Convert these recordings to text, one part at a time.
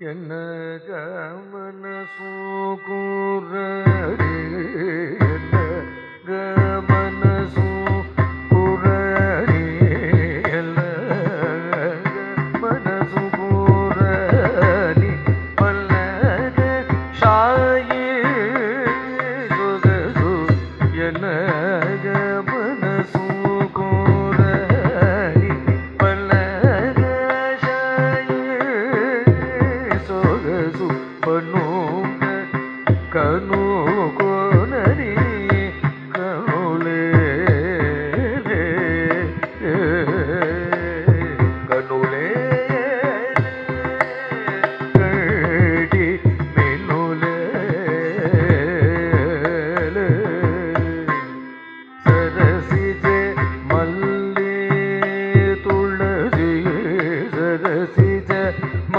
என்ன கமன சூகுரே என்ன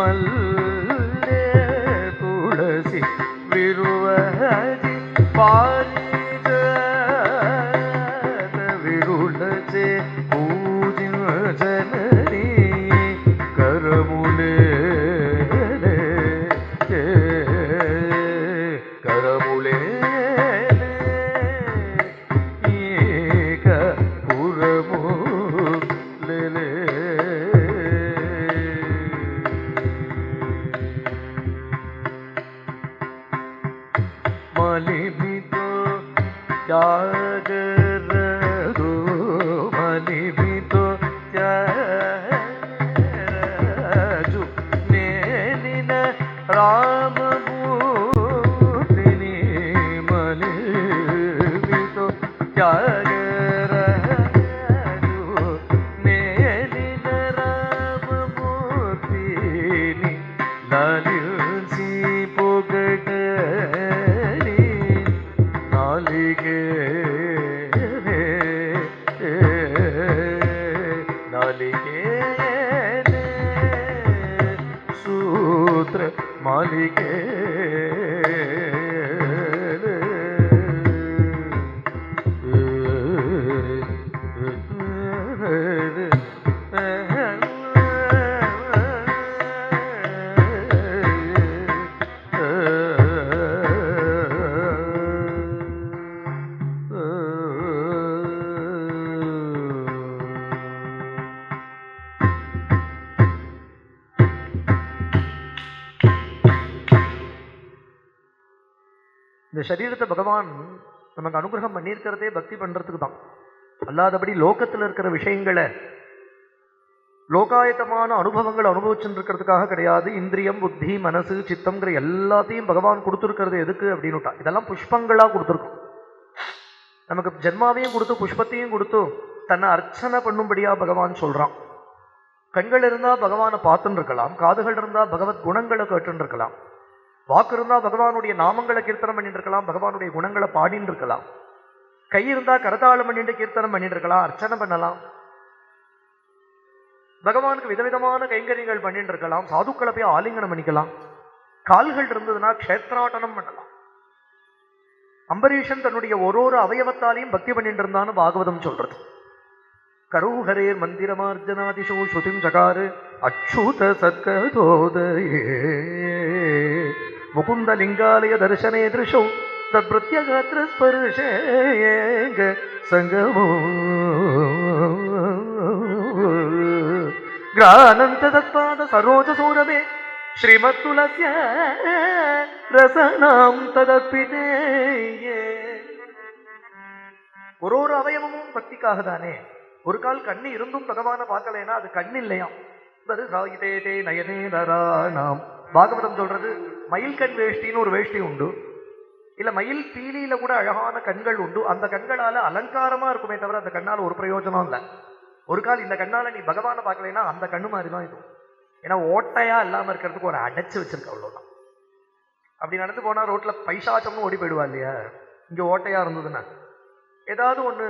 கமல் 呀。இந்த சரீரத்தை பகவான் நமக்கு அனுகிரகம் பண்ணியிருக்கிறதே பக்தி பண்ணுறதுக்கு தான். அல்லாதபடி லோகத்துல இருக்கிற விஷயங்களை லோகாயத்தமான அனுபவங்கள் அனுபவிச்சுருக்கிறதுக்காக கிடையாது. இந்திரியம் புத்தி மனசு சித்தம்ங்கிற எல்லாத்தையும் பகவான் கொடுத்துருக்கிறது எதுக்கு அப்படின்னுட்டா இதெல்லாம் புஷ்பங்களா கொடுத்துருக்கும். நமக்கு ஜென்மாவையும் கொடுத்து புஷ்பத்தையும் கொடுத்து தன்னை அர்ச்சனை பண்ணும்படியா பகவான் சொல்றான். கண்கள் இருந்தா பகவானை பார்த்துன்னு இருக்கலாம் காதுகள் இருந்தா பகவத் குணங்களை கேட்டுன்னு இருக்கலாம். வாக்கு இருந்தா பகவானுடைய நாமங்களை கீர்த்தனம் பண்ணிட்டு இருக்கலாம் பகவானுடைய குணங்களை பாடின்னு இருக்கலாம் கை இருந்தால் கரதாளம் பண்ணிட்டு கீர்த்தனம் பண்ணிட்டு இருக்கலாம் அர்ச்சனை பண்ணலாம். பகவானுக்கு விதவிதமான கைங்கரியங்கள் பண்ணிட்டு இருக்கலாம் சாதுக்களை போய் ஆலிங்கனம் பண்ணிக்கலாம். கால்கள் இருந்ததுன்னா க்ஷேத்ராட்டனம் பண்ணலாம். அம்பரீஷன் தன்னுடைய ஒரு ஒரு அவயவத்தாலையும் பக்தி பண்ணிட்டு இருந்தான்னு பாகவதம் சொல்றது. கரூஹரேர் மந்திரமார்ஜனாதிஷோ ஸ்ருதிம் சகாரு அச்சுத சத்கதோதயே முகுந்த லிங்காலய தர்சனே திருஷோ. தத் பிரத்யகாத்திர ஸ்பர்ஷேங்க சங்கமோ. கிரானந்த தத்பாத சரோஜ சூரமே. ஸ்ரீமத் துலசிய ரசனாம் ததப்பினேயே ஒரு ஒரு அவயவமும் பக்திக்காக தானே ஒரு கால் கண்ணு இருந்தும் பகவானை பார்க்கலைன்னா அது கண் இல்லையாம் நயனே பாகவதம் சொல்றது மயில் கண் வேஷ்டின்னு ஒரு வேஷ்டி உண்டு. இல்ல மயில் பீலியில கூட அழகான கண்கள் உண்டு. அந்த கண்களால அலங்காரமா இருக்குமே தவிர அந்த கண்ணால ஒரு பிரயோஜனம் இல்லை. ஒரு கால் இந்த கண்ணால நீ பகவானை பார்க்கலைன்னா அந்த கண்ணு மாதிரி தான் இது. ஏன்னா ஓட்டையா இல்லாம இருக்கிறதுக்கு ஒரு அடைச்சு வச்சிருக்க அவ்வளவுதான். அப்படி நடந்து போனா ரோட்ல பைசாச்சம்னு ஓடி போயிடுவா இல்லையா? இங்க ஓட்டையா இருந்ததுன்னா. ஏதாவது ஒண்ணு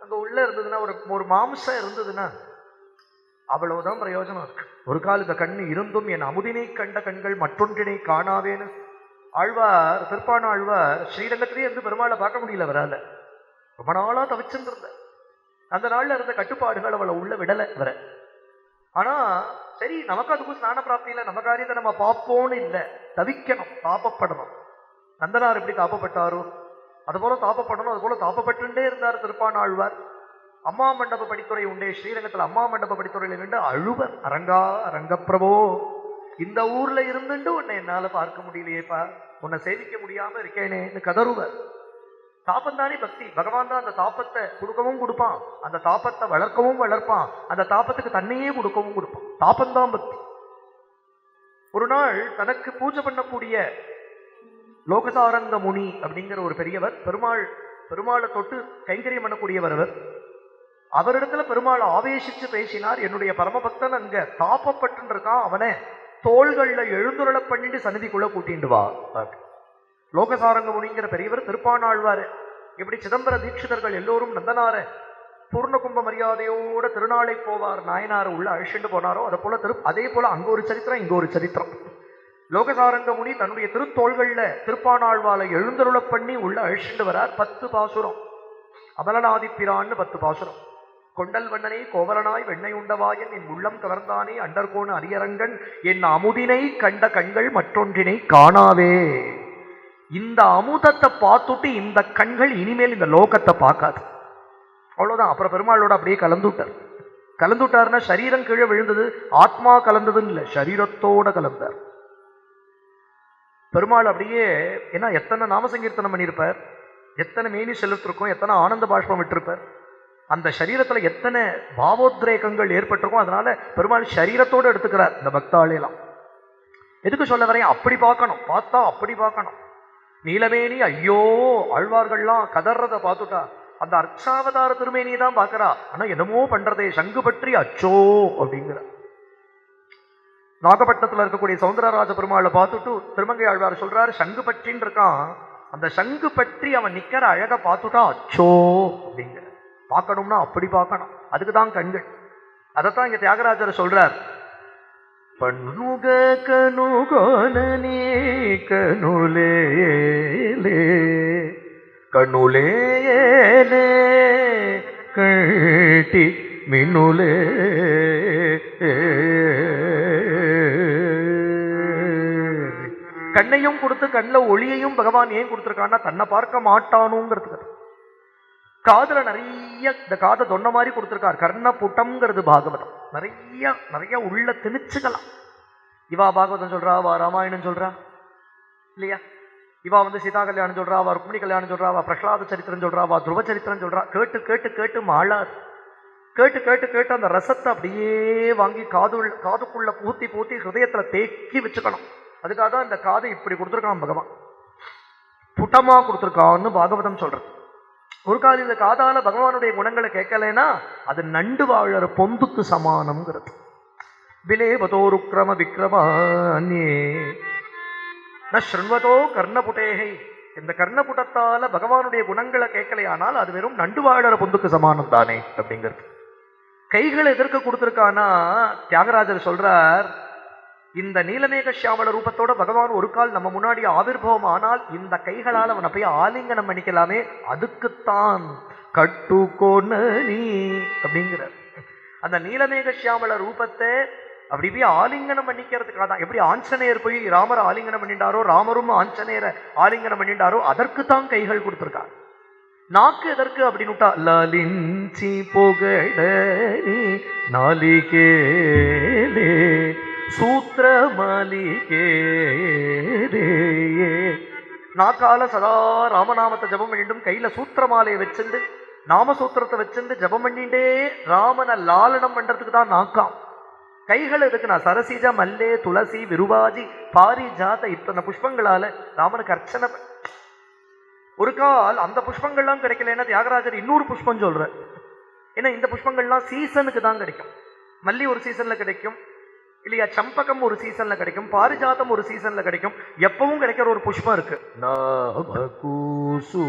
அங்க உள்ள இருந்ததுன்னா ஒரு ஒரு மாம்சம் இருந்ததுன்னா அவ்வளவுதான் பிரயோஜனம் இருக்கு. ஒரு கால் இந்த கண்ணு இருந்தும் என் அமுதினை கண்ட கண்கள் மற்றொன்றினை காணாவேன்னு. ஆழ்வார் திருப்பான ஆழ்வார் ஸ்ரீரங்கத்திலேயே இருந்து பெருமாளை பார்க்க முடியல அவரால. ரொம்ப நாளா தவிச்சிருந்திருந்த. அந்த நாள்ல இருந்த கட்டுப்பாடுகள் அவளை உள்ள விடலை வர ஆனா சரி நமக்கு அதுக்கும் ஸ்நான பிராப்தி இல்லை நம்ம காரியத்தை நம்ம பார்ப்போம்னு இல்லை. தவிக்கணும் தாபப்படணும். நந்தனார் எப்படி தாபப்பட்டாரோ? அதுபோல தாபப்படணும் அதுபோல தாப்பப்பட்டுட்டே இருந்தார் திருப்பானாழ்வார் அம்மா மண்டப படித்துறை உண்டே. ஸ்ரீரங்கத்துல அம்மா மண்டப படித்துறையில் நின்று அழுவர். அரங்கா அரங்கப்பிரபோ. இந்த ஊர்ல இருந்துட்டு உன்னை என்னால பார்க்க முடியலையேப்பா. உன்னை சேவிக்க முடியாம இருக்கேனேன்னு கதறுவர். தாபம் தானே பக்தி. பகவான் தான் அந்த தாபத்தை கொடுக்கவும் கொடுப்பான். அந்த தாபத்தை வளர்க்கவும் வளர்ப்பான். அந்த தாபத்துக்கு தன்னையே கொடுக்கவும் கொடுப்பான். தாபம் தான் பக்தி. ஒரு நாள் தனக்கு பூஜை பண்ணக்கூடிய லோகசாரங்க முனி அப்படிங்கிற ஒரு பெரியவர் பெருமாள் பெருமாளை தொட்டு கைங்கரியம் பண்ணக்கூடியவர் அவர். அவரிடத்துல பெருமாள் ஆவேசிச்சு பேசினார் என்னுடைய பரமபக்தன் அங்க தாப்பப்பட்டு இருக்கான் அவனை தோள்கள்ல எழுந்துருள பண்ணிட்டு சந்நிதிக்குள்ள கூட்டிண்டு வா. லோகசாரங்க முனிங்கிற பெரியவர் திருப்பானாழ்வாரு. எப்படி சிதம்பர தீட்சிதர்கள் எல்லோரும் நந்தனார பூர்ண கும்ப மரியாதையோட திருநாளை போவார் நாயனார் உள்ள அழிச்சுட்டு போனாரோ அதை போல திரு அதே போல அங்க ஒரு சரித்திரம் இங்க ஒரு சரித்திரம். லோகசாரங்க முனி தன்னுடைய திருத்தோள்கள்ல திருப்பானாழ்வாலை எழுந்தருள பண்ணி உள்ள அழிச்சுட்டு வரார் பத்து பாசுரம். அமலநாதிப்பிரான்னு பத்து பாசுரம். கொண்டல் வண்ணனே கோவலனாய் வெண்ணை உண்டவாயன் என் உள்ளம் கவர்ந்தானே அண்டர்கோண அரியரங்கன் என் அமுதினை கண்ட கண்கள் மற்றொன்றினை காணாவே இந்த அமுதத்தை பார்த்துட்டு இந்த கண்கள் இனிமேல் இந்த லோகத்தை பார்க்காது. அவ்வளோதான் அப்புறம் பெருமாளோட அப்படியே கலந்துட்டார். கலந்துட்டார்னா சரீரம் கீழே விழுந்தது ஆத்மா கலந்ததுன்னு இல்லை சரீரத்தோட கலந்தார். பெருமாள் அப்படியே ஏன்னா எத்தனை நாமசங்கீர்த்தனம் பண்ணியிருப்பார்? எத்தனை மேனி செலுத்திருக்கும்? எத்தனை ஆனந்த பாஷ்பம் விட்டிருப்பார்? அந்த சரீரத்தில் எத்தனை பாவோத்ரேகங்கள் ஏற்பட்டிருக்கும் அதனால பெருமாள் சரீரத்தோடு எடுத்துக்கிறார் இந்த பக்தாளிலாம் எதுக்கு சொல்ல வரேன்? அப்படி பார்க்கணும். பார்த்தா அப்படி பார்க்கணும். நீலமேனி ஐயோ ஆழ்வார்கள்லாம் கதறத பார்த்துட்டா அந்த அர்ச்சாவதார திருமேனியை தான் பார்க்கறா. ஆனா என்னமோ பண்றதே சங்கு பற்றி அச்சோ அப்படிங்கிற நாகப்பட்டினத்தில் இருக்கக்கூடிய சவுந்தரராஜ பெருமாளை பார்த்துட்டு திருமங்கை ஆழ்வார் சொல்றாரு சங்கு பற்றின்னு இருக்கான். அந்த சங்கு பற்றி அவன் நிக்கிற அழக பார்த்துட்டா அச்சோ அப்படிங்கிற. பார்க்கணும்னா அப்படி பார்க்கணும். அதுக்கு தான் கண்கள். அதைத்தான் இங்க தியாகராஜர் சொல்றார். பண்முக கனுகோனே கனுலே கனுலே கட்டி மின்னுலே கண்ணையும் கொடுத்து கண்ணில் ஒளியையும் பகவான் ஏன் கொடுத்துருக்கான்னா தன்னை பார்க்க மாட்டானுங்கிறதுக்கு. காதுல நிறைய இந்த காதை தொன்ன மாதிரி கொடுத்துருக்கார். கர்ணப்புட்டம்ங்கிறது பாகவதம். நிறைய நிறைய உள்ள திணிச்சுக்கலாம். இவா பாகவதம் சொல்றா வா ராமாயணம் சொல்றா. இல்லையா? இவா வந்து சீதா கல்யாணம் சொல்றா வா ருக்மிணி கல்யாணம் சொல்றா வா பிரகலாத சரித்திரம் சொல்றா வா துருவ சரித்திரம் சொல்றா. கேட்டு கேட்டு கேட்டு மாளாது. கேட்டு கேட்டு கேட்டு அந்த ரசத்தை அப்படியே வாங்கி காது காதுக்குள்ள பூத்தி பூத்தி ஹிருதயத்துல தேக்கி வச்சுக்கணும். அதுக்காக தான் இந்த காதை இப்படி கொடுத்துருக்கான் பகவான். புட்டமா கொடுத்துருக்கான்னு பாகவதம் சொல்றது. ஒரு காலம் இந்த காதால பகவானுடைய குணங்களை கேட்கலைன்னா அது நண்டு வாழற பொந்துக்கு சமானம்ங்கிறது. விலேபதோருக்கிரம விக்ரமானே ந ஸ்ருண்வதோ கர்ணபுட்டேகை இந்த கர்ணபுட்டத்தால பகவானுடைய குணங்களை கேட்கலையானால் அது வெறும் நண்டு வாழற பொந்துக்கு சமானம் தானே அப்படிங்கிறது. கைகளை எதற்கு கொடுத்துருக்கானா தியாகராஜர் சொல்றார் இந்த நீலமேக சியாமல ரூபத்தோட பகவான் ஒரு கால் நம்ம முன்னாடி ஆவிர்வம் ஆனால் இந்த கைகளால் அவனை போய் ஆலிங்கனம் பண்ணிக்கலாமே. அதுக்குத்தான் கட்டு நீ அப்படிங்கிறார். அந்த நீலமேக சியாமல ரூபத்தை அப்படி போய் ஆலிங்கனம் பண்ணிக்கிறதுக்காக தான். எப்படி ஆஞ்சநேயர் போய் ராமரை ஆலிங்கனம் பண்ணிட்டாரோ ராமரும் ஆஞ்சநேயரை ஆலிங்கனம் பண்ணிட்டாரோ அதற்கு தான் கைகள் கொடுத்துருக்காங்க நாக்கு எதற்கு அப்படின்னுட்டா லலிஞ்சி போகட நாளிகேலே சூத்திர மாளிகே நாக்கால சதா ராமநாமத்தை ஜபம் பண்ணிட்டும் கையில சூத்திர மாலையை வச்சிருந்து நாமசூத்திரத்தை வச்சிருந்து ஜபம் பண்ணிட்டே ராமனை லாலனம் பண்றதுக்கு தான் நாக்காம் கைகள் எதுக்கு நான் சரசிஜ மல்லே துளசி விருவாஜி பாரிஜாத இத்தனை புஷ்பங்களால ராமனுக்கு அர்ச்சனை ஒரு கால் அந்த புஷ்பங்கள்லாம் கிடைக்கலன்னா தியாகராஜர் இன்னொரு புஷ்பம் சொல்ற ஏன்னா இந்த புஷ்பங்கள்லாம் சீசனுக்கு தான் கிடைக்கும். மல்லி ஒரு சீசன்ல கிடைக்கும். இல்லையா சம்பகம் ஒரு சீசன்ல கிடைக்கும் பாரிஜாதம் ஒரு சீசன்ல கிடைக்கும் எப்பவும் கிடைக்கிற ஒரு புஷ்பம் இருக்கு. நாம கூசு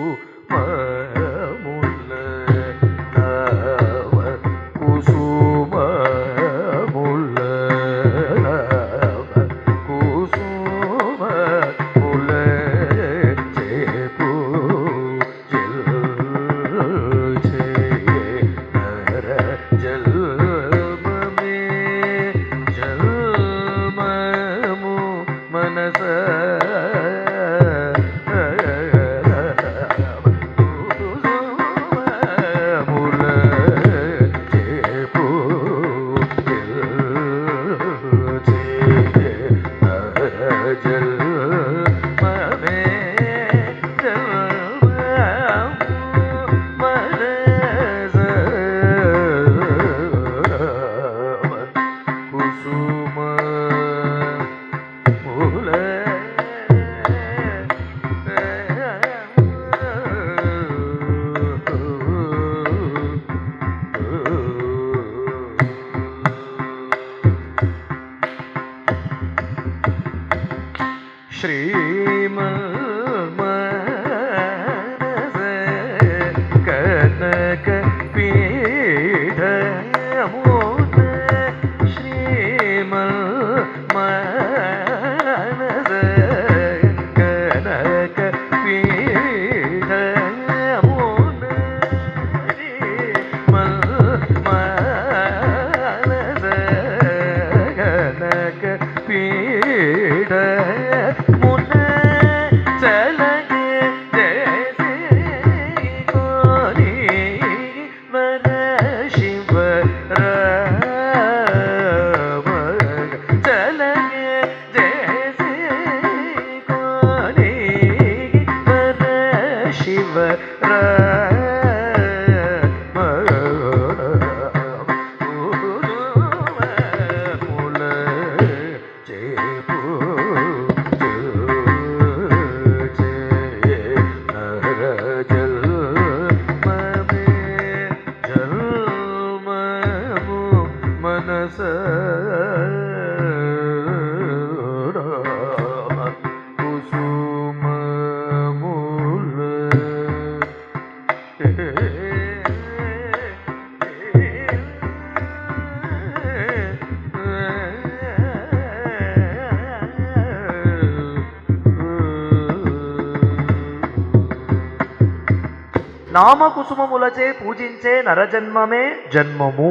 ராமகுசுமமுலச்சே பூஜிச்சே நரஜன்மமே ஜன்மமு.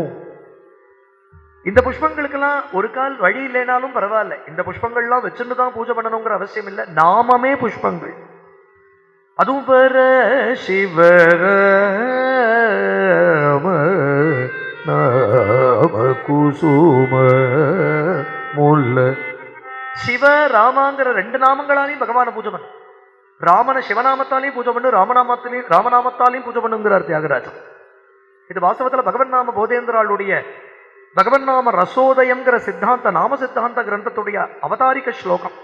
இந்த புஷ்பங்களுக்கெல்லாம் ஒரு கால் வழி இல்லைனாலும் பரவாயில்ல. இந்த புஷ்பங்கள்லாம் வச்சுட்டு தான் பூஜை பண்ணணுங்கிற அவசியம் இல்லை. நாமமே புஷ்பங்கள். அதுவும் பெற சிவர குசும முல்ல. சிவ ராமாங்கிற ரெண்டு நாமங்களாலையும் பகவான பூஜை பண்ண ராமனை சிவநாமத்தாலையும் பூஜை பண்ணு ராமநாமத்திலையும் ராமநாமத்தாலையும் பூஜை பண்ணுங்கிறார் தியாகராஜன் இது வாஸ்தவத்தில் பகவன் நாம போதேந்திராளுடைய பகவன் நாம ரசோதயங்கிற சித்தாந்த நாம சித்தாந்த கிரந்தத்துடைய அவதாரிக ஸ்லோகம்.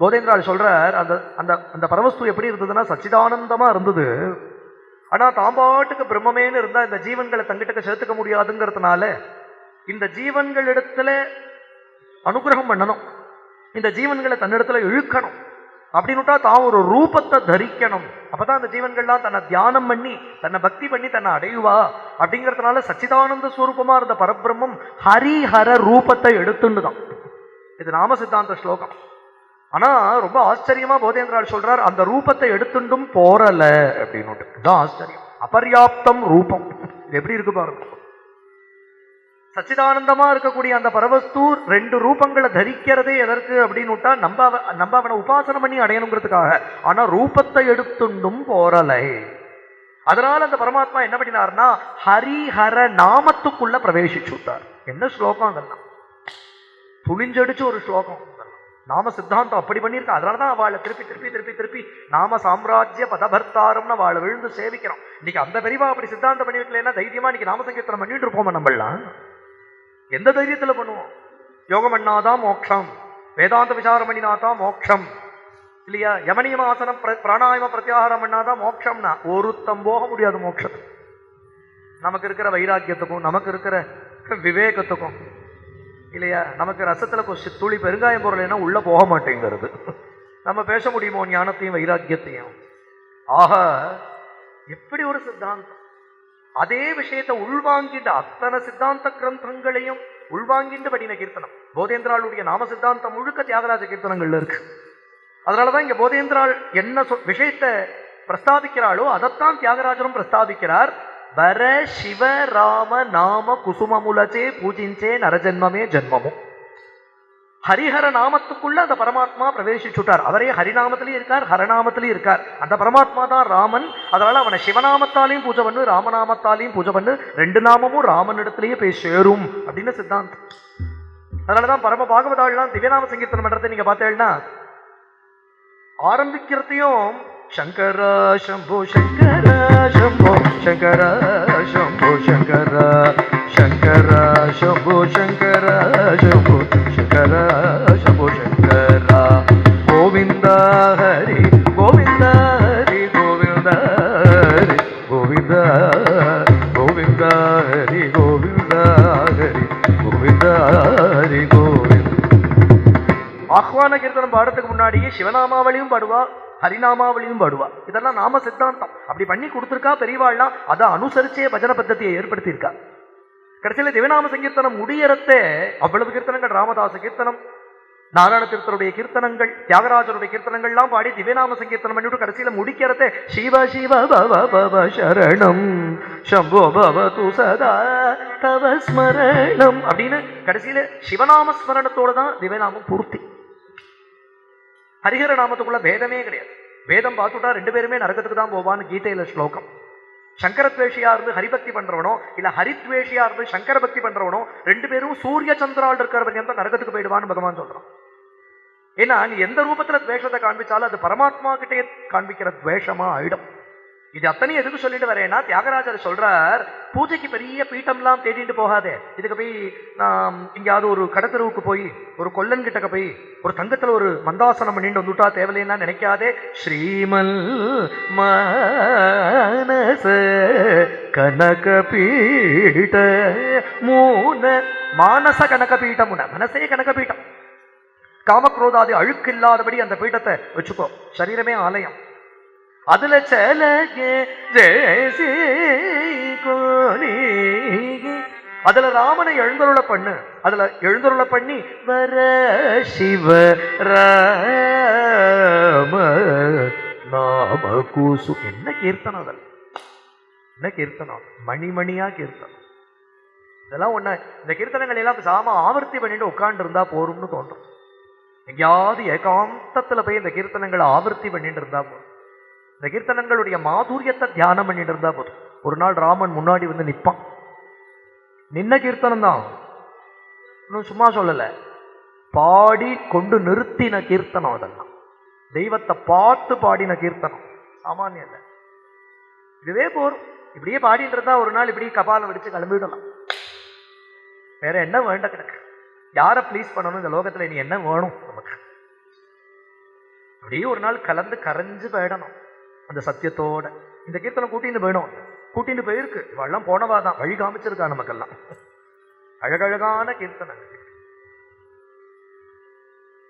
போதேந்திராள் சொல்றார் அந்த அந்த அந்த பரவஸ்து எப்படி இருந்ததுன்னா சச்சிதானந்தமா இருந்தது. ஆனா தாம்பாட்டுக்கு பிரம்மமேன்னு இருந்தா இந்த ஜீவன்களை தங்கிட்டக்க சேர்த்துக்க முடியாதுங்கிறதுனால இந்த ஜீவன்கள் இடத்துல அனுகிரகம் பண்ணணும். இந்த ஜீவன்களை தன்னிடத்துல இழுக்கணும். அப்படின்னுட்டா தான் ஒரு ரூபத்தை தரிக்கணும். அப்பதான் அந்த ஜீவன்கள்லாம் தன்னை தியானம் பண்ணி தன்னை பக்தி பண்ணி தன்னை அடையுவா? அப்படிங்கிறதுனால சச்சிதானந்த ஸ்வரூபமா இருந்த பரபிரம்மம் ஹரிஹர ரூபத்தை எடுத்துண்டுதான் இது நாம சித்தாந்த ஸ்லோகம். ஆனா ரொம்ப ஆச்சரியமா போதேந்திரால் சொல்றார் அந்த ரூபத்தை எடுத்துண்டும் போறல அப்படின்னு இதுதான் ஆச்சரியம். அபர்யாப்தம் ரூபம். இது எப்படி இருக்கு பாருங்க. சச்சிதானந்தமா இருக்கக்கூடிய அந்த பரவஸ்து ரெண்டு ரூபங்களை தரிக்கிறதே எதற்கு அப்படின்னு விட்டா நம்ம நம்ம அவனை உபாசனம் பண்ணி அடையணுங்கிறதுக்காக. ஆனா ரூபத்தை எடுத்துண்டும் போறலை. அதனால அந்த பரமாத்மா என்ன பண்ணினார்னா ஹரிஹர நாமத்துக்குள்ள பிரவேசிச்சு விட்டார். என்ன ஸ்லோகம் அதெல்லாம்? துணிஞ்சடிச்சு ஒரு ஸ்லோகம் நாம சித்தாந்தம் அப்படி பண்ணியிருக்கா. அதனால தான் அவளை திருப்பி திருப்பி திருப்பி திருப்பி நாம சாம்ராஜ்ய பதபர்த்தாரம்னு அவளை விழுந்து சேவிக்கிறோம். இன்னைக்கு அந்த பெரியவா அப்படி சித்தாந்தம் பண்ணி வைக்கலன்னா தைரியமா இன்னைக்கு நாம சங்கீர்த்தனம் பண்ணிட்டு இருப்போமா நம்மளாம் எந்த தைரியத்தில் பண்ணுவோம்? யோகம் பண்ணாதான் மோட்சம் வேதாந்த விசாரம் பண்ணினாதான் மோட்சம் இல்லையா? யமனியம ஆசனம் பிர- பிரத்யாகாரம் பண்ணாதான் மோட்சம்னா ஒருத்தம் போக முடியாது மோட்சம் நமக்கு இருக்கிற வைராக்கியத்துக்கும் நமக்கு இருக்கிற விவேகத்துக்கும் இல்லையா? நமக்கு ரசத்தில் கொஞ்சம் துளி பெருங்காயம் பொருள் உள்ளே போக மாட்டேங்கிறது. நம்ம பேச முடியுமோ ஞானத்தையும் வைராக்கியத்தையும்? ஆக எப்படி ஒரு சித்தாந்தம்? அதே விஷயத்தை உள்வாங்கிட்ட அத்தனை சித்தாந்த கிரந்தங்களையும் உள்வாங்கிட்டு படின கீர்த்தனம். போதேந்திராளுடைய நாம சித்தாந்தம் முழுக்க தியாகராஜ கீர்த்தனங்கள்ல இருக்கு. அதனாலதான் இங்க போதேந்திராள் என்ன விஷயத்த விஷயத்தை பிரஸ்தாபிக்கிறாளோ அதைத்தான் தியாகராஜரும் பிரஸ்தாபிக்கிறார். வர சிவ ராம நாம குசுமமுலச்சே பூஜிஞ்சே நரஜன்மமே ஜென்மமும். ஹரிஹர நாமத்துக்குள்ள அந்த பரமாத்மா பிரவேசிச்சுட்டார் அவரே ஹரிநாமத்திலையும் இருக்கார் ஹரநாமத்திலையும் இருக்கார். அந்த பரமாத்மா தான் ராமன். அதனால அவனை சிவநாமத்தாலையும் பூஜை பண்ணு ராமநாமத்தாலையும் பூஜை பண்ணு ரெண்டு நாமமும் ராமன் இடத்துலயே போய் சேரும் அப்படின்னு சித்தாந்தம். அதனாலதான் பரம பாகவதாள்லாம் திவ்யநாம சங்கீர்த்தனம் பண்றதை நீங்க பார்த்தேன்னா ஆரம்பிக்கிறதையும் சங்கரா சம்போ சங்கரா சம்போ சங்கரா சம்போ சங்கரா சங்கரா சம்போ சங்கரா சம்போ சங்கரா சம்போ சங்கரா. கோவிந்தா ஹரி கோவிந்தா ஹரி கோவிந்தா ஹரி கோவிந்தா கோவிந்தா ஹரி கோவிந்தா ஹரி கோவிந்தா ஹரி கோவிந்தா. ஆஹ்வான கீர்த்தனம் பாடத்துக்கு முன்னாடியே சிவநாமாவளியும் பாடுவா. ஹரிநாமாவளியும் பாடுவா. இதெல்லாம் நாம சித்தாந்தம். அப்படி பண்ணி கொடுத்துருக்கா பெரியவாள்லாம் அதை அனுசரிச்சே பஜன பத்ததியை ஏற்படுத்தியிருக்கா. கடைசியில திவநாம சங்கீர்த்தனம் முடியறத்தே அவ்வளவு கீர்த்தனங்கள் ராமதாச கீர்த்தனம் நாராயண திருத்தருடைய கீர்த்தனங்கள் தியாகராஜருடைய கீர்த்தனங்கள்லாம் பாடி திவ்யநாம சங்கீர்த்தனம் பண்ணிவிட்டு கடைசியில முடிக்கிறதே சிவ சிவ பவ பவ சரணம் சம்போ பவது சதா தவ ஸ்மரணம் அப்படின்னு கடைசியில சிவநாம ஸ்மரணத்தோட தான் திவ்யநாமம் பூர்த்தி. ஹரிஹர நாமத்துக்குள்ள பேதமே கிடையாது. வேதம் பார்த்துட்டா ரெண்டு பேருமே நரகத்துக்கு தான் போவான்னு கீதையில ஸ்லோகம். சங்கரத்வேஷியா இருந்து ஹரிபக்தி பண்றவனோ இல்ல ஹரித்வேஷியா இருந்து சங்கர பக்தி பண்றவனோ ரெண்டு பேரும் சூரிய சந்திரால் இருக்கிறவங்க தான் நரகத்துக்கு போயிடுவான்னு பகவான் சொல்றான். ஏன்னா நீ எந்த ரூபத்துல துவேஷத்தை காண்பிச்சாலும் அது பரமாத்மா கிட்டே காண்பிக்கிற துவேஷமா ஆயிடும். இது அத்தனையும் எதுக்கு சொல்லிட்டு வரேன்னா தியாகராஜர் சொல்றார் பூஜைக்கு பெரிய பீட்டம்லாம் தேடிட்டு போகாதே. இதுக்கு போய் நான் எங்கேயாவது ஒரு கடத்தருவுக்கு போய் ஒரு கொல்லன் கிட்டக்க போய் ஒரு தங்கத்துல ஒரு மந்தாசனம் பண்ணிட்டு வந்துட்டா தேவையில்லைன்னா நினைக்காதே. ஸ்ரீமல் மானச கனக பீட மூணு மானச கனக பீட்டம் மனசே கனக பீட்டம். காமக்ரோதாதி அழுக்கு இல்லாதபடி அந்த பீட்டத்தை வச்சுக்கோ. சரீரமே ஆலயம். அதுல சலகே ஜெயசி அதுல ராமனை எழுந்தருள பண்ணு. அதுல எழுந்தருள பண்ணி வர சிவ ராம நாம கூசு. என்ன கீர்த்தனம் அதில் என்ன கீர்த்தனம்? மணிமணியா கீர்த்தனம். இதெல்லாம் ஒண்ணு. இந்த கீர்த்தனங்கள் எல்லாம் சாம ஆவர்த்தி பண்ணிட்டு உட்காந்து இருந்தா போரும்னு தோன்றும். எங்கேயாவது ஏகாந்தத்துல போய் இந்த கீர்த்தனங்களை ஆவர்த்தி பண்ணிட்டு இருந்தா போதும். இந்த கீர்த்தனங்களுடைய மாதுரியத்தை தியானம் பண்ணிட்டு இருந்தா போதும். ஒரு நாள் ராமன் முன்னாடி வந்து நிற்பான். நின்ன கீர்த்தனம் தான். இன்னும் சும்மா சொல்லலை. பாடி கொண்டு நிறுத்தின கீர்த்தனம் அதெல்லாம். தெய்வத்தை பார்த்து பாடின கீர்த்தனம். சாமானியம் இல்லை. இதுவே போரும் இப்படியே பாடிட்டு இருந்தா ஒரு நாள் இப்படியே கபாலம் வெடிச்சு கிளம்பிடலாம். வேற என்ன வேண்ட கிடக்கு? யாரை ப்ளீஸ் பண்ணணும்? இந்த லோகத்துல நீ என்ன வேணும் நமக்கு? அப்படியே ஒரு நாள் கலந்து கரைஞ்சு போயிடணும். அந்த சத்தியத்தோட. இந்த கீர்த்தனை கூட்டின்னு போயிடும். கூட்டின்னு போயிருக்கு. இவெல்லாம் போனவா தான். வழி காமிச்சிருக்கா நமக்கெல்லாம். அழகழகான கீர்த்தனை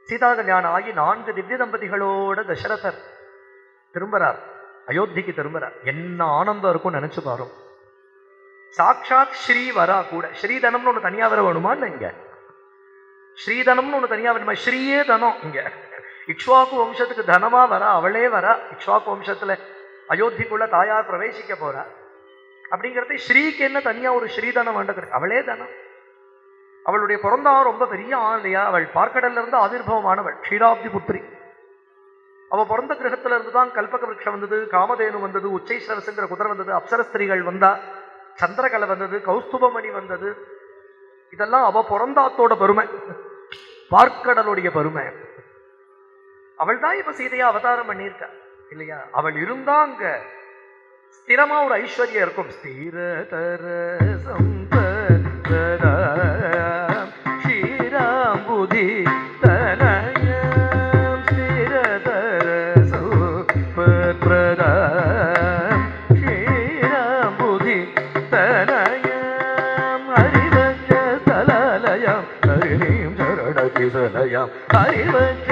சீதா கல்யாணம் ஆகி நான்கு திவ்ய தம்பதிகளோட தசரதர் திரும்புறார். அயோத்திக்கு திரும்புறார். என்ன ஆனந்தம் இருக்கும் நினைச்சு பாரும். சாட்சாத் ஸ்ரீ வரா கூட. ஸ்ரீதனம்னு ஒன்று தனியா வர வேணுமா இல்ல இங்க? ஸ்ரீதனம்னு ஒன்று தனியா வேணுமா? ஸ்ரீயே தனம் இங்க. இக்ஷ்வாக்கு வம்சத்துக்கு தனமா வரா அவளே வரா. இக்ஷ்வாக்கு வம்சத்துல அயோத்திக்குள்ள தாயார் பிரவேசிக்க போறா. அப்படிங்கிறது ஸ்ரீக்கு என்ன தனியா ஒரு ஸ்ரீதனம் வேண்டது அவளே தனம். அவளுடைய பிறந்தா ரொம்ப பெரிய ஆள் இல்லையா? அவள் பார்க்கடல்ல இருந்து ஆவிர்வமானவள் க்ஷீராப்தி புத்திரி அவ பிறந்த கிரகத்துல இருந்து தான் கல்பக விரட்சம் வந்தது காமதேனு வந்தது உச்சை சரசுங்கிற குதிரை வந்தது அப்சரஸ்திரிகள் வந்தா சந்திரகலை வந்தது கௌஸ்துபமணி வந்தது. இதெல்லாம் அவ பிறந்தாத்தோட பெருமை. பார்க்கடலுடைய பெருமை. அவள் தான் இப்ப சீதையா அவதாரம் பண்ணியிருக்கா. இல்லையா? அவள் இருந்தா அங்க ஸ்திரமா ஒரு ஐஸ்வர்யம் இருக்கும். ஸ்திரதர சம்பதம் ஸ்ரீராம்புதி தனயம் ஸ்திரதர சுபத்ரதம் ஸ்ரீராம்புதி தனயம் ஹரிவஞ்ச ஸ்தலலயம் ஹரிணீம் சரணகிசலயம் ஹரிவஞ்ச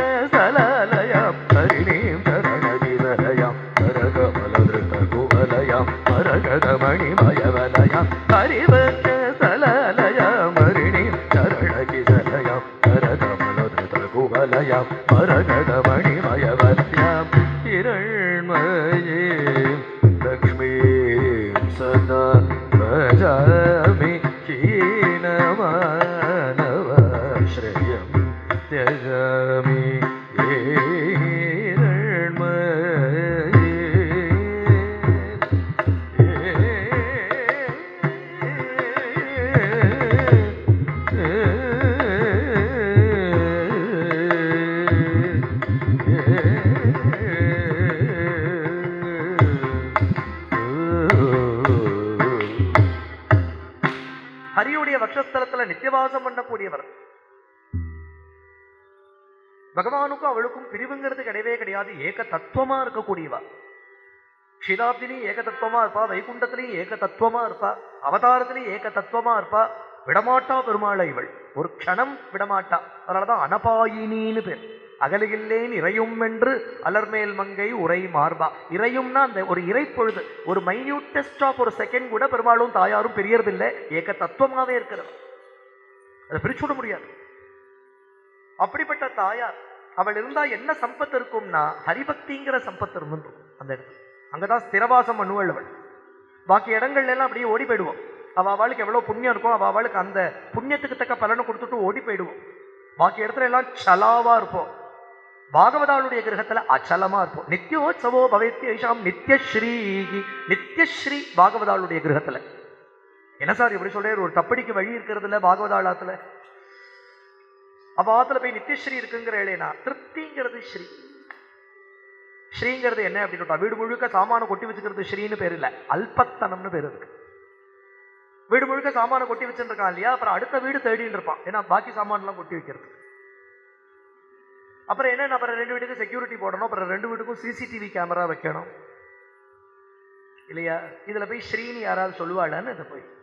பண்ணக்கூடியவர் பகவானுக்கும் அவளுக்கும் பிரிவுங்கிறது கிடையவே கிடையாது. ஏக தத்துவமா இருக்கக்கூடியவா. ஷீலாப்திலையும் ஏக தத்துவமா இருப்பா. வைகுண்டத்திலையும் ஏக தத்துவமா இருப்பா. அவதாரத்திலையும் ஏக தத்துவமா இருப்பா. விடமாட்டா பெருமாளை இவள். ஒரு க்ஷணம் விடமாட்டா. அதனாலதான் அனபாயினின்னு பேர். அகலிகில்லேன் இறையும் என்று அலர்மேல் மங்கை உரை மார்பா. இறையும்னா அந்த ஒரு இறைப்பொழுது. பொழுது ஒரு மைன்யூட்டஸ்ட் ஆஃப் ஒரு செகண்ட் கூட பெருமாளும் தாயாரும் பெரியறதில்லை. ஏக தத்துவமாவே இருக்கிறது. அதை பிரிச்சு விட முடியாது. அப்படிப்பட்ட தாயார் அவள் இருந்தா என்ன சம்பத்து இருக்கும்னா ஹரிபக்திங்கிற சம்பத்து இருந்துரும் அந்த இடத்துல. அங்கதான் ஸ்திரவாசம் பண்ணுவள் அவள். பாக்கி இடங்கள்ல எல்லாம் அப்படியே ஓடி போயிடுவோம். அவ அவளுக்கு எவ்வளவு புண்ணியம் இருக்கும் அவ அவளுக்கு அந்த புண்ணியத்துக்கு தக்க பலனை கொடுத்துட்டு ஓடி போயிடுவோம். பாக்கி இடத்துல எல்லாம் சலாவா இருப்போம். பாகவதாளுடைய கிரகத்துல அச்சலமா இருப்போம். நித்தியோத்சவோ பவேத்தியேஷாம் நித்யஸ்ரீ நித்யஸ்ரீ பாகவதாளுடைய கிரகத்துல. என்ன சார் இப்படி சொல்றாரு ஒரு தப்படிக்கு வழி இருக்கிறது இல்ல பாகவதாளத்துல அப்ப ஆத்துல போய் நித்யஸ்ரீ இருக்குங்கிற இல்லைனா திருப்திங்கிறது ஸ்ரீ. ஸ்ரீங்கிறது என்ன அப்படின்னு வீடு முழுக்க சாமான கொட்டி வச்சுக்கிறது ஸ்ரீன்னு பேர் இல்ல. அல்பத்தனம்னு பேர் இருக்கு வீடு முழுக்க சாமான கொட்டி வச்சுருக்கான் இல்லையா? அப்புறம் அடுத்த வீடு தேடின்னு இருப்பான். ஏன்னா பாக்கி சாமான்லாம் கொட்டி வைக்கிறது. அப்புறம் என்ன அப்புறம் ரெண்டு வீட்டுக்கும் செக்யூரிட்டி போடணும். அப்புறம் ரெண்டு வீட்டுக்கும் சிசிடிவி கேமரா வைக்கணும். இல்லையா? இதுல போய் ஸ்ரீனி யாராவது சொல்லுவாளான்னு இதை போய்.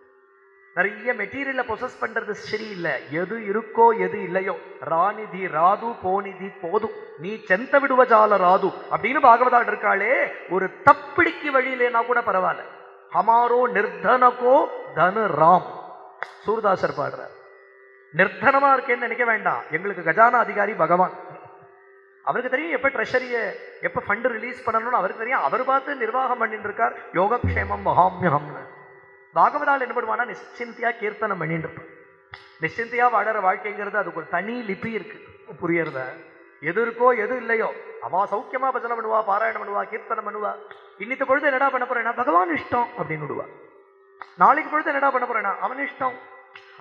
நிறைய மெட்டீரியலை பொசஸ் பண்ணுறது சரியில்லை. எது இருக்கோ எது இல்லையோ. ராணிதி ராது போனிதி போதும். நீ செந்த விடுவஜால ராது அப்படின்னு பாகவதாள் இருக்காளே. ஒரு தப்பிடிக்கு வழியிலேனா கூட பரவாயில்ல. ஹமாரோ நிர்தனகோ தனு ராம். சூர்தாசர் பாடுறார். நிர்தனமா இருக்கேன்னு நினைக்க வேண்டாம். எங்களுக்கு கஜானா அதிகாரி பகவான். அவருக்கு தெரியும் எப்போ ட்ரெஷரியை எப்போ ஃபண்டு ரிலீஸ் பண்ணணும்னு அவருக்கு தெரியும். அவர் பார்த்து நிர்வாகம் பண்ணிட்டு இருக்கார். யோகக்ஷேமம் மகாமியம்னு பாகவதால் என்ன பண்ணுவானா நிச்சிந்தியா கீர்த்தனம் பண்ணிட்டு இருப்பான் நிச்சிந்தியா வாழற வாழ்க்கைங்கிறது அதுக்கு ஒரு தனி லிபி இருக்கு. புரியறத? எது இருக்கோ எது இல்லையோ. அவா சௌக்கியமா பஜனை பண்ணுவா பாராயணம் பண்ணுவா கீர்த்தனம் பண்ணுவா. இன்னித்த பொழுது என்னடா பண்ண போறேன்னா பகவான் இஷ்டம் அப்படின்னு விடுவா. நாளைக்கு பொழுது என்னடா பண்ண போறேன்னா அவன் இஷ்டம்.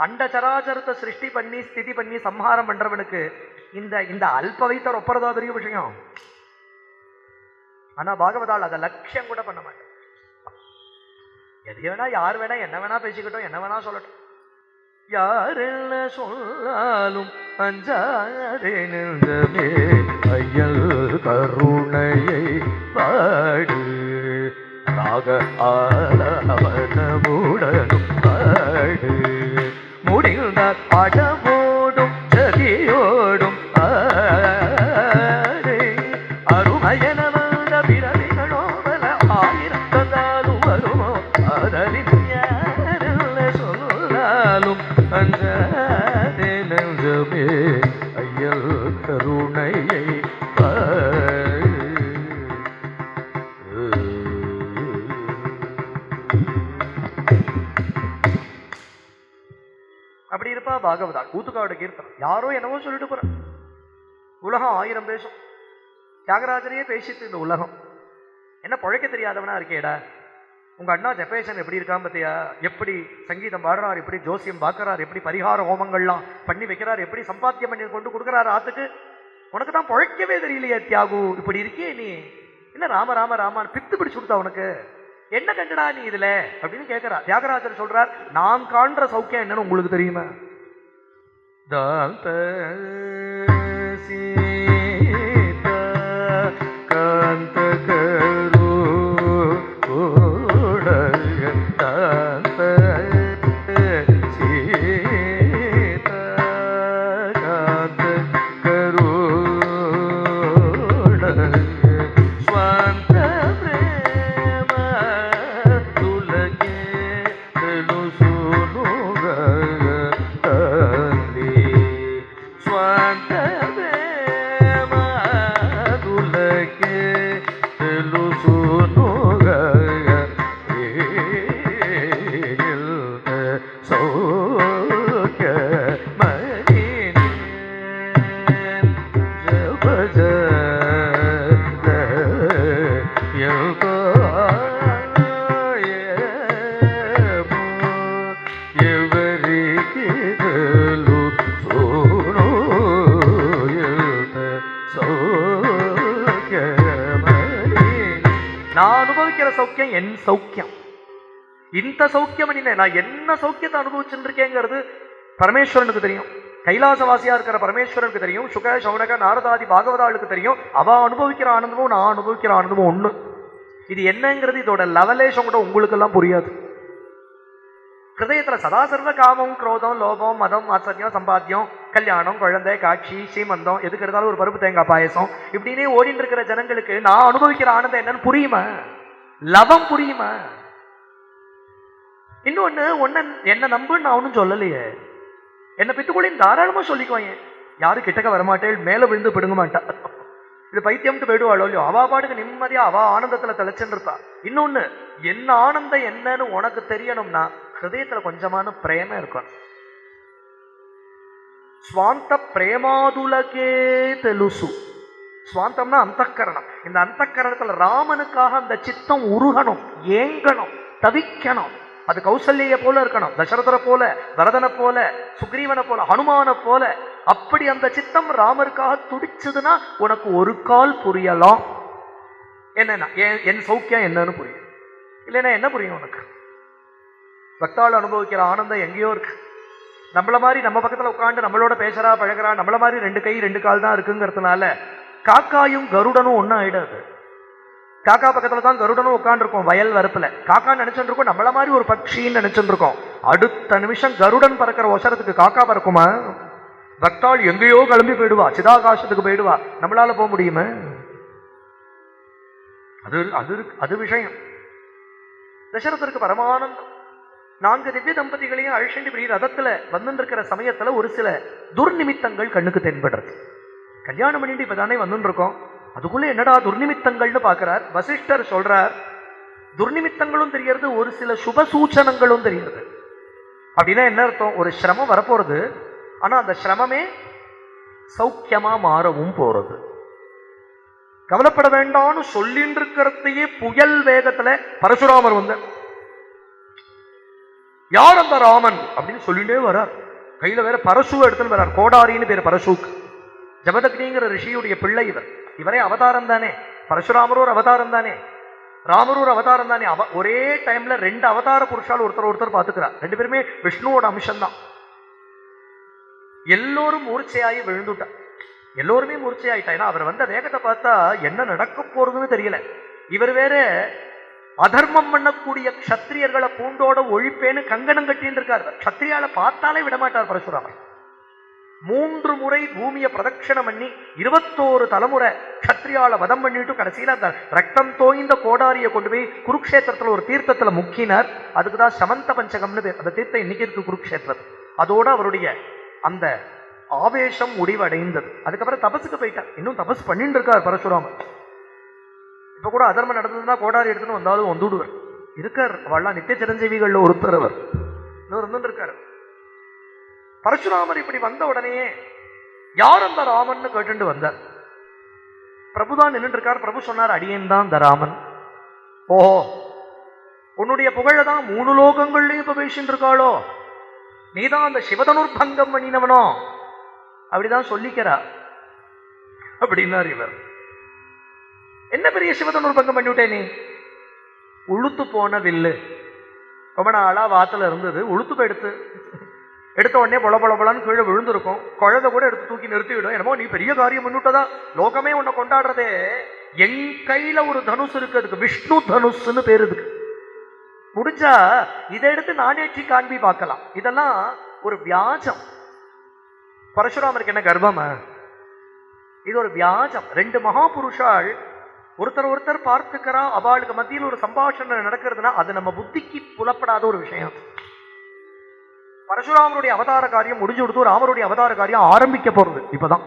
அண்ட சராச்சரத்தை சிருஷ்டி பண்ணி ஸ்திதி பண்ணி சம்ஹாரம் பண்றவனுக்கு இந்த இந்த அல்ப வைத்தர் ஒப்புறதா தெரியும் விஷயம்? ஆனா பாகவதால் அதை லட்சியம் கூட பண்ண மாட்டேன். எது வேணா யார் வேணா என்ன வேணா பேசிக்கிட்டோம் என்ன வேணா சொல்லட்டும். யார் என்ன சொன்னாலும் அஞ்சாதே நின்றமே ஐயல் கருணையை பாடு. ராக ஆலவனமுடனும் பாடு. முடிந்தால் பாடம் பாகவதா கீர்த்தனம். யாரோ என்னவோ சொல்லிட்டு போற உலகம் ஆயிரம் பேசும். தியாகராஜரையே பேசிட்டு இந்த உலகம். என்ன பழைக்க தெரியாதவனா இருக்கேடா. உங்க அண்ணா ஜெபேசன் எப்படி இருக்கான் பத்தியா? எப்படி சங்கீதம் பாடுறார்? எப்படி ஜோசியம் பார்க்கறார்? எப்படி பரிகார ஹோமங்கள்லாம் பண்ணி வைக்கிறார்? எப்படி சம்பாத்தியம் பண்ணி கொண்டு கொடுக்குறாரு ஆத்துக்கு? உனக்கு தான் பழைக்கவே தெரியலையே தியாகு. இப்படி இருக்கே நீ. என்ன ராம ராம ராமான் பித்து பிடிச்சு கொடுத்தா உனக்கு? என்ன கண்டுடா நீ இதுல? அப்படின்னு கேட்குறா தியாகராஜர் சொல்கிறார் நான் காண்ற சௌக்கியம் என்னன்னு உங்களுக்கு தெரியுமா? தாந்த சீதா சௌக்கியம் என் சௌக்கியம். இந்த சௌக்கியம் என்ன நான் என்ன சௌக்கியத்தை அனுபவிச்சுட்டு இருக்கேங்கிறது பரமேஸ்வரனுக்கு தெரியும். கைலாசவாசியா இருக்கிற பரமேஸ்வரனுக்கு தெரியும். சுக சௌனக நாரதாதி பாகவதாளுக்கு தெரியும். அவ அனுபவிக்கிற ஆனந்தமும் நான் அனுபவிக்கிற ஆனந்தமும் ஒண்ணு. இது என்னங்கிறது இதோட லெவலேஷம் கூட உங்களுக்கெல்லாம் புரியாது. ஹிருதயத்துல சதாசர்வ காமம் குரோதம் லோபம் மதம் ஆச்சரியம் சம்பாத்தியம் கல்யாணம் குழந்தை காட்சி சீமந்தம் எதுக்கு இருந்தாலும் ஒரு பருப்பு தேங்காய் பாயசம். இப்படின்னே ஓடிட்டு இருக்கிற ஜனங்களுக்கு நான் அனுபவிக்கிற ஆனந்தம் என்னன்னு புரியுமா? லவம் புரியுமா இன்னொன்னு ஒன்ன என்ன நம்புன்னு நான் ஒன்றும் சொல்லலையே என்னை பித்துக்குள்ளின் தாராளமா சொல்லிக்குவாங்க யாரும் கிட்டக்க வரமாட்டேன் மேல விழுந்து பிடுங்க மாட்டா இது பைத்தியம்ட்டு போயிடுவாளோ இல்லையோ அவா பாட்டுக்கு நிம்மதியா அவா ஆனந்தத்துல தெளிச்சுன்னு இருப்பா இன்னொன்னு என்ன ஆனந்தம் என்னன்னு உனக்கு தெரியணும்னா ஹிருதயத்துல கொஞ்சமான பிரேமம் இருக்கணும் స్వాంత ప్రేమాదులకే తెలుసు ஸ்வாந்தம்னா அந்தக்கரணம் இந்த அந்தக்கரணத்துல ராமனுக்காக அந்த சித்தம் உருகணும் ஏங்கணும் தவிக்கணும். அது கௌசல்ய போல இருக்கணும் தசரதரை போல பரதனை போல சுக்ரீவனை போல ஹனுமான போல. அப்படி அந்த சித்தம் ராமருக்காக துடிச்சதுன்னா உனக்கு ஒரு கால் புரியலாம். என்னன்னா என் என் சௌக்கியம் என்னன்னு புரியும். இல்லைன்னா என்ன புரியும் உனக்கு? பக்தாள் அனுபவிக்கிற ஆனந்தம் எங்கேயோ இருக்கு. நம்மள மாதிரி நம்ம பக்கத்தில் உட்காந்து நம்மளோட பேசுறா பழகுறா நம்மள மாதிரி ரெண்டு கை ரெண்டு கால் தான் இருக்குங்கிறதுனால காக்காயும் கருடனும் ஒன்றும் ஆயிடாது. காக்கா பக்கத்தில் தான் கருடனும் உட்காந்துருக்கோம் வயல் வரப்பில். காக்கா நினச்சிட்டு இருக்கோம் நம்மள மாதிரி ஒரு பட்சின்னு நினைச்சுட்டு அடுத்த நிமிஷம் கருடன் பறக்கிற ஒசரத்துக்கு காக்கா பறக்குமா? பக்தாள் எங்கேயோ கிளம்பி போயிடுவா சிதாகாசத்துக்கு போயிடுவா. நம்மளால போக முடியுமா? அது அது அது விஷயம். தசரத்திற்கு பரமானந்தம். நான்கு திவ்ய தம்பதிகளையும் அழிச்சண்டி இப்படி ரதத்துல வந்துட்டு இருக்கிற சமயத்துல ஒரு சில துர்நிமித்தங்கள் கண்ணுக்கு தென்படுறது. கல்யாணம் பண்ணிட்டு இப்பதானே வந்துன்னு இருக்கோம் அதுக்குள்ள என்னடா துர்நிமித்தங்கள்னு பாக்குறார் வசிஷ்டர் சொல்றார் துர்நிமித்தங்களும் தெரியறது ஒரு சில சுப சூச்சனங்களும் தெரியறது அப்படின்னா என்ன அர்த்தம்? ஒரு சிரமம் வரப்போறது ஆனா அந்த சிரமமே சௌக்கியமா மாறவும் போறது. கவலைப்பட வேண்டாம்னு சொல்லிட்டு இருக்கிறதையே புயல் வேகத்துல பரசுராமர் வந்து யார் அந்த ராமன்? அப்படின்னு சொல்லிட்டே வரார் கையில வேற பரசுவை எடுத்துன்னு வரார் கோடாரின்னு பேர் பரசுக்கு. ஜபதக்னிங்கிற ரிஷியுடைய பிள்ளை இவர். இவரே அவதாரம் தானே. பரசுராமர் ஒரு அவதாரம் தானே. ராமர் ஒரு அவதாரம் தானே. அவ ஒரே டைம்ல ரெண்டு அவதார புருஷால் ஒருத்தர் ஒருத்தர் பார்த்துக்கிறார். ரெண்டு பேருமே விஷ்ணுவோட அம்சம்தான். எல்லோரும் மூர்ச்சையாகி விழுந்துட்டா எல்லோருமே மூர்ச்சையாயிட்டா ஏன்னா அவர் வந்த வேகத்தை பார்த்தா என்ன நடக்க போறதுன்னு தெரியல. இவர் வேற அதர்மம் பண்ணக்கூடிய க்ஷத்திரியர்களை பூண்டோட ஒழிப்பேன்னு கங்கணம் கட்டின்னு இருக்கார். க்ஷத்திரியால பார்த்தாலே விடமாட்டார் பரசுராமன் மூன்று முறை பூமியை பிரதட்சணம் பண்ணி இருபத்தோரு தலைமுறை க்ஷத்ரியால வதம் பண்ணிட்டு கடைசியில அந்த ரத்தம் தோய்ந்த கோடாரியை கொண்டு போய் குருக்ஷேத்திரத்தில் ஒரு தீர்த்தத்தில் முக்கினார். அதுக்கு தான் சமந்த பஞ்சகம்னு பேர். அந்த தீர்த்தம் இன்னைக்கு இருக்கு குருக்ஷேத்திரம் அதோட அவருடைய அந்த ஆவேசம் முடிவடைந்தது. அதுக்கப்புறம் தபசுக்கு போயிட்டார். இன்னும் தபஸ் பண்ணிட்டு இருக்கார் பரசுராமர். இப்போ கூட அதர்மம் நடந்ததுன்னா கோடாரி எடுத்துன்னு வந்தாலும் வந்துடுவார். இருக்கார். அவள்லாம் நித்திய சிரஞ்சீவிகளில் ஒருத்தர் அவர். இன்னொரு இருந்துட்டு இருக்காரு. பரசுராமர் இப்படி வந்த உடனே யார் அந்த ராமன்னு கேட்டு வந்தார் பிரபுதான் நின்னுட்டு இருக்கார் பிரபு சொன்னார் அடியேன் தான் இந்த ராமன். ஓஹோ! உன்னுடைய புகழை தான் மூணு லோகங்கள்லையும் இப்போ பேசிட்டு இருக்காளோ நீதான் அந்த சிவதனுர்பங்கம் பண்ணினவனோ அப்படிதான் சொல்லிக்கிறா. அப்படின்னார் இவர். என்ன பெரிய சிவதனுர்பங்கம் பண்ணிவிட்டே நீ? உளுத்து போன வில்லு. ரொம்ப நாளாக வாத்தில் இருந்தது. உளுத்து போயிடுத்து எடுத்த உடனே பொல பொல பொலன்னு கீழே விழுந்திருக்கும். குழந்தை கூட எடுத்து தூக்கி நிறுத்திவிடும். என்னமோ நீ பெரிய காரியம் பண்ணிவிட்டதா லோகமே உன்னை கொண்டாடுறதே. என் கையில ஒரு தனுசு இருக்கு. அதுக்கு விஷ்ணு தனுசுன்னு பேர் இதுக்கு முடிஞ்சா இதை எடுத்து நானேற்றி காண்பி பார்க்கலாம். இதெல்லாம் ஒரு வியாஜம். பரசுராமருக்கு என்ன கர்ப்பமா இது ஒரு வியாஜம். ரெண்டு மகாபுருஷால் ஒருத்தர் ஒருத்தர் பார்த்துக்கிறா. அவளுக்கு மத்தியில் ஒரு சம்பாஷணம் நடக்கிறதுனா அது நம்ம புத்திக்கு புலப்படாத ஒரு விஷயம். பரசுராமருடைய அவதார காரியம் முடிஞ்சு கொடுத்து ராமருடைய அவதார காரியம் ஆரம்பிக்க போறது இப்பதான்.